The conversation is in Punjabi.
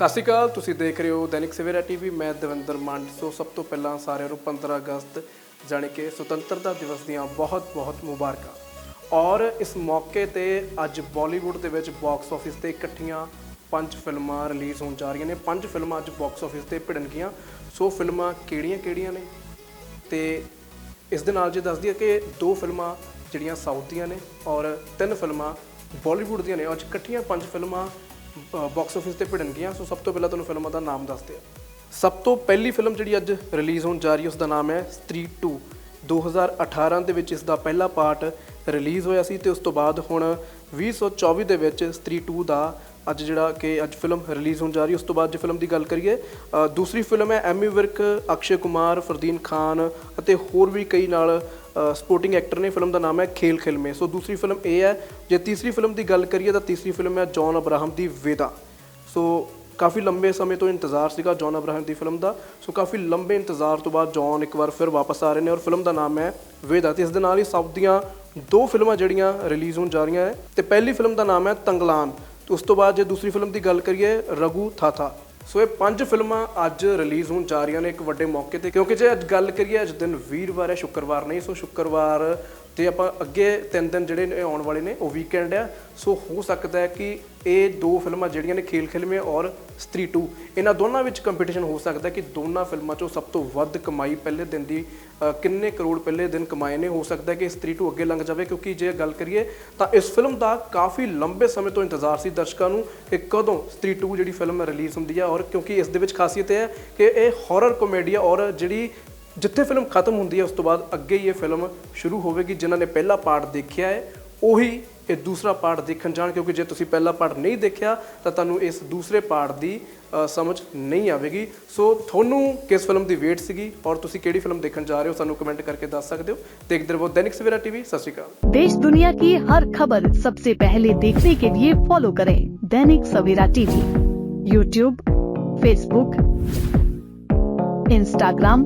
ਸਤਿ ਸ਼੍ਰੀ ਅਕਾਲ, ਤੁਸੀਂ ਦੇਖ ਰਹੇ ਹੋ ਦੈਨਿਕ ਸਵੇਰਾ ਟੀਵੀ। ਮੈਂ ਦਵਿੰਦਰ ਮੰਡ। ਸੋ ਸਭ ਤੋਂ ਪਹਿਲਾਂ ਸਾਰਿਆਂ ਨੂੰ 15 ਅਗਸਤ, ਜਾਣੀ ਕਿ ਸੁਤੰਤਰਤਾ ਦਿਵਸ ਦੀਆਂ ਬਹੁਤ-ਬਹੁਤ ਮੁਬਾਰਕਾਂ। ਔਰ ਇਸ ਮੌਕੇ ਤੇ ਅੱਜ ਬਾਲੀਵੁੱਡ ਦੇ ਵਿੱਚ ਬਾਕਸ ਆਫਿਸ ਤੇ ਇਕੱਠੀਆਂ ਪੰਜ ਫਿਲਮਾਂ ਰਿਲੀਜ਼ ਹੋਣ ਜਾ ਰਹੀਆਂ ਨੇ। ਪੰਜ ਫਿਲਮਾਂ ਅੱਜ ਬਾਕਸ ਆਫਿਸ ਤੇ ਭਿੜਨਗੀਆਂ। ਸੋ ਫਿਲਮਾਂ ਕਿਹੜੀਆਂ-ਕਿਹੜੀਆਂ ਨੇ? ਤੇ ਇਸ ਦੇ ਨਾਲ ਜੇ ਦੱਸਦੀ ਹੈ ਕਿ ਦੋ ਫਿਲਮਾਂ ਜਿਹੜੀਆਂ ਸਾਊਥ ਦੀਆਂ ਨੇ ਔਰ ਤਿੰਨ ਫਿਲਮਾਂ ਬਾਲੀਵੁੱਡ ਦੀਆਂ ਨੇ। ਅੱਜ ਇਕੱਠੀਆਂ ਪੰਜ ਫਿਲਮਾਂ ਬਾਕਸ ਆਫਿਸ ਤੇ ਭਿੜਨਗੀਆਂ ਸੋ ਸਭ ਤੋਂ ਪਹਿਲਾਂ ਤੁਹਾਨੂੰ ਫਿਲਮਾਂ ਦਾ ਨਾਮ ਦੱਸਦੇ ਆ ਸਭ ਤੋਂ ਪਹਿਲੀ ਫਿਲਮ ਜਿਹੜੀ ਅੱਜ ਰਿਲੀਜ਼ ਹੋਣ ਜਾ ਰਹੀ ਹੈ ਉਸ ਦਾ ਨਾਮ ਹੈ ਸਟਰੀਟ 2 2018 ਦੇ ਵਿੱਚ ਇਸ ਦਾ ਪਹਿਲਾ ਪਾਰਟ ਰਿਲੀਜ਼ ਹੋਇਆ ਸੀ ਤੇ ਉਸ ਤੋਂ ਬਾਅਦ ਹੁਣ 2024 ਦੇ ਵਿੱਚ ਸਤਰੀ 2 ਦਾ ਅੱਜ ਜਿਹੜਾ ਕਿ ਅੱਜ ਫਿਲਮ ਰਿਲੀਜ਼ ਹੋਣ ਜਾ ਰਹੀ ਹੈ, ਉਸ ਤੋਂ ਬਾਅਦ ਜੇ ਫਿਲਮ ਦੀ ਗੱਲ ਕਰੀਏ ਦੂਸਰੀ ਫਿਲਮ ਹੈ ਐਮੀ ਵਿਰਕ ਅਕਸ਼ੇ ਕੁਮਾਰ, ਫਰਦੀਨ ਖਾਨ ਅਤੇ ਹੋਰ ਵੀ ਕਈ ਨਾਲ ਸਪੋਰਟਿੰਗ ਐਕਟਰ ਨੇ ਫਿਲਮ ਦਾ ਨਾਮ ਹੈ ਖੇਲ ਖਿਲਮੇ ਸੋ ਦੂਸਰੀ ਫਿਲਮ ਇਹ ਹੈ, ਜੇ ਤੀਸਰੀ ਫਿਲਮ ਦੀ ਗੱਲ ਕਰੀਏ ਤਾਂ ਤੀਸਰੀ ਫਿਲਮ ਹੈ ਜੌਨ ਅਬਰਾਹਮ ਦੀ ਵੇਦਾ ਸੋ ਕਾਫੀ ਲੰਬੇ ਸਮੇਂ ਤੋਂ ਇੰਤਜ਼ਾਰ ਸੀਗਾ ਜੌਨ ਅਬਰਾਹਮ ਦੀ ਫਿਲਮ ਦਾ। ਸੋ ਕਾਫੀ ਲੰਬੇ ਇੰਤਜ਼ਾਰ ਤੋਂ ਬਾਅਦ ਜੌਨ ਇੱਕ ਵਾਰ ਫਿਰ ਵਾਪਸ ਆ ਰਹੇ ਨੇ ਔਰ ਫਿਲਮ ਦਾ ਨਾਮ ਹੈ ਵੇਦਾ ਤੇ ਇਸ ਦੇ ਨਾਲ ਹੀ ਸਾਊਥ ਦੀਆਂ ਦੋ ਫਿਲਮਾਂ ਜਿਹੜੀਆਂ ਰਿਲੀਜ਼ ਹੋਣ ਜਾ ਰਹੀਆਂ ਹੈ। ਤੇ ਪਹਿਲੀ ਫਿਲਮ ਦਾ ਨਾਮ ਹੈ ਤੰਗਲਾਨ ਤੇ ਉਸ ਤੋਂ ਬਾਅਦ ਜੇ ਦੂਸਰੀ ਫਿਲਮ ਦੀ ਗੱਲ ਕਰੀਏ ਰਗੂ ਥਾਥਾ ਸੋ ਇਹ ਪੰਜ ਫਿਲਮਾਂ ਅੱਜ ਰਿਲੀਜ਼ ਹੋਣ ਜਾ ਰਹੀਆਂ ਨੇ ਇੱਕ ਵੱਡੇ ਮੌਕੇ ਤੇ, ਕਿਉਂਕਿ ਜੇ ਅੱਜ ਗੱਲ ਕਰੀਏ, ਅੱਜ ਦਿਨ ਵੀਰਵਾਰ ਹੈ, ਸ਼ੁੱਕਰਵਾਰ ਨਹੀਂ, ਸੋ ਸ਼ੁੱਕਰਵਾਰ ਤੇ ਆਪਾਂ ਅੱਗੇ ਤਿੰਨ ਦਿਨ ਜਿਹੜੇ ਨੇ ਆਉਣ ਵਾਲੇ ਨੇ, ਉਹ ਵੀਕਐਂਡ ਆ। ਸੋ ਹੋ ਸਕਦਾ ਹੈ ਕਿ ਇਹ ਦੋ ਫਿਲਮਾਂ ਜਿਹੜੀਆਂ ਨੇ ਖੇਲ ਖਿਲਮੇ ਔਰ ਸਤਰੀ 2 ਇਹਨਾਂ ਦੋਨਾਂ ਵਿੱਚ ਕੰਪੀਟੀਸ਼ਨ ਹੋ ਸਕਦਾ ਕਿ ਦੋਨਾਂ ਫਿਲਮਾਂ ਚੋਂ ਸਭ ਤੋਂ ਵੱਧ ਕਮਾਈ ਪਹਿਲੇ ਦਿਨ ਦੀ ਕਿੰਨੇ ਕਰੋੜ ਪਹਿਲੇ ਦਿਨ ਕਮਾਏ ਨੇ। ਹੋ ਸਕਦਾ ਕਿ ਸਤਰੀ 2 ਅੱਗੇ ਲੰਘ ਜਾਵੇ, ਕਿਉਂਕਿ ਜੇ ਗੱਲ ਕਰੀਏ ਤਾਂ ਇਸ ਫਿਲਮ ਦਾ ਕਾਫੀ ਲੰਬੇ ਸਮੇਂ ਤੋਂ ਇੰਤਜ਼ਾਰ ਸੀ ਦਰਸ਼ਕਾਂ ਨੂੰ ਕਿ ਕਦੋਂ ਸਤਰੀ 2 ਜਿਹੜੀ ਫਿਲਮ ਰਿਲੀਜ਼ ਹੁੰਦੀ ਹੈ ਔਰ ਕਿਉਂਕਿ ਇਸ ਦੇ ਵਿੱਚ ਖਾਸੀਅਤ ਇਹ ਹੈ ਕਿ ਇਹ ਹਾਰਰ ਕਾਮੇਡੀ ਔਰ ਜਿਹੜੀ ਜਿੱਥੇ ਫਿਲਮ ਖਤਮ ਹੁੰਦੀ ਹੈ ਉਸ ਤੋਂ ਬਾਅਦ ਅੱਗੇ ਹੀ ਇਹ ਫਿਲਮ ਸ਼ੁਰੂ ਹੋਵੇਗੀ ਜਿਨ੍ਹਾਂ ਨੇ ਪਹਿਲਾ ਪਾਰਟ ਦੇਖਿਆ ਹੈ ਉਹੀ ਇਹ ਦੂਸਰਾ ਪਾਰਟ ਦੇਖਣ ਜਾਣ ਕਿਉਂਕਿ ਜੇ ਤੁਸੀਂ ਪਹਿਲਾ ਪਾਰਟ ਨਹੀਂ ਦੇਖਿਆ ਤਾਂ ਤੁਹਾਨੂੰ ਇਸ ਦੂਸਰੇ ਪਾਰਟ ਦੀ ਅ, ਸਮਝ ਨਹੀਂ ਆਵੇਗੀ ਸੋ ਤੁਹਾਨੂੰ ਕਿਸ ਫਿਲਮ ਦੀ ਵੇਟ ਸੀਗੀ ਔਰ ਤੁਸੀਂ ਕਿਹੜੀ ਫਿਲਮ ਦੇਖਣ ਜਾ ਰਹੇ ਹੋ ਸਾਨੂੰ ਕਮੈਂਟ ਕਰਕੇ ਦੱਸ ਸਕਦੇ ਹੋ ਦੇਖਦੇ ਰਹੋ ਦੈਨਿਕ ਸਵੇਰਾ ਟੀਵੀ ਸਤਿ ਸ਼੍ਰੀ ਅਕਾਲ देश दुनिया की हर खबर सबसे पहले देखने के लिए फॉलो करें Dainik Savera TV YouTube Facebook Instagram